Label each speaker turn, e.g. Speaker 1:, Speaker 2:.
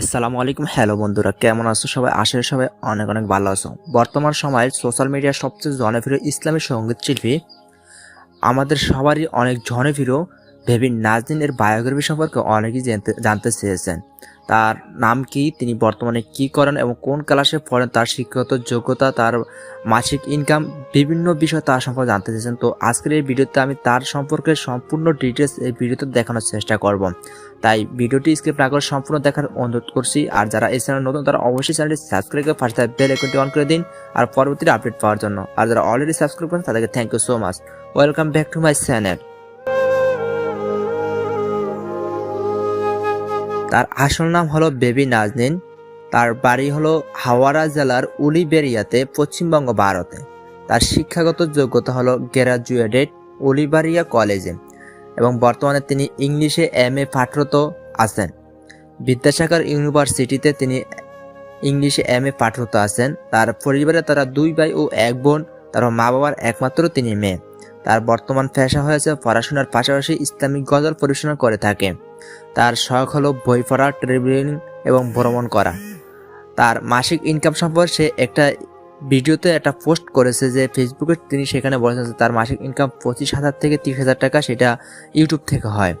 Speaker 1: আসসালামু আলাইকুম। হ্যালো বন্ধুরা, কেমন আছো সবাই? আশা সবাই অনেক অনেক ভালো আছো। বর্তমান সময়ে সোশ্যাল মিডিয়ার সবচেয়ে জনপ্রিয় ইসলামী সংগীত শিল্পী আমাদের সবারই অনেক জনপ্রিয় ভেবিন নাজদিন এর বায়োগ্রাফি সম্পর্কে অনেকেই জানতে জানতে চেয়েছেন। তার নাম কি, তিনি বর্তমানে কি করেন এবং কোন ক্লাসে পড়েন, তার শিক্ষাগত যোগ্যতা, তার মাসিক ইনকাম বিভিন্ন বিষয় তার সম্পর্কে জানতে চেয়েছেন। তো আজকের এই ভিডিওতে আমি তার সম্পর্কে সম্পূর্ণ ডিটেলস এই ভিডিওতে দেখানোর চেষ্টা করব। তাই ভিডিওটি স্ক্রিপ্ট না করে সম্পূর্ণ দেখার অনুরোধ করছি। আর যারা এই চ্যানেল নতুন, তারা অবশ্যই চ্যানেলটি সাবস্ক্রাইব করে পাশে বেল আইকনটি অন করে দিন আর পরবর্তীতে আপডেট পাওয়ার জন্য। আর যারা অলরেডি সাবস্ক্রাইব করেন তাদেরকে thank you so much welcome back to my channel তার আসল নাম হলো বেবি নাজনিন। তার বাড়ি হলো হাওড়া জেলার উলিবেরিয়াতে, পশ্চিমবঙ্গ ভারতে। তার শিক্ষাগত যোগ্যতা হলো গ্র্যাজুয়েটেড উলিবারিয়া কলেজে এবং বর্তমানে তিনি ইংলিশে এম এ পাঠরত আছেন। বিদ্যাসাগর ইউনিভার্সিটিতে তিনি ইংলিশে এম এ পাঠরত আছেন। তার পরিবারে তারা দুই ভাই ও এক বোন। তার মা বাবার একমাত্র তিনি মেয়ে। তার বর্তমান পেশা হয়েছে পড়াশোনার পাশাপাশি ইসলামিক গজল পরিবেশনা করে থাকে। তার শখ হলো বই পড়া ট্রেভেলিং এবং ভ্রমণ করা। তার মাসিক ইনকাম সম্পর্কে সে একটা ভিডিওতে একটা পোস্ট করেছে যে ফেসবুকে তিনি সেখানে বলেছেন যে তার মাসিক ইনকাম পঁচিশ হাজার থেকে তিরিশ হাজার টাকা সেটা ইউটিউব থেকে হয়।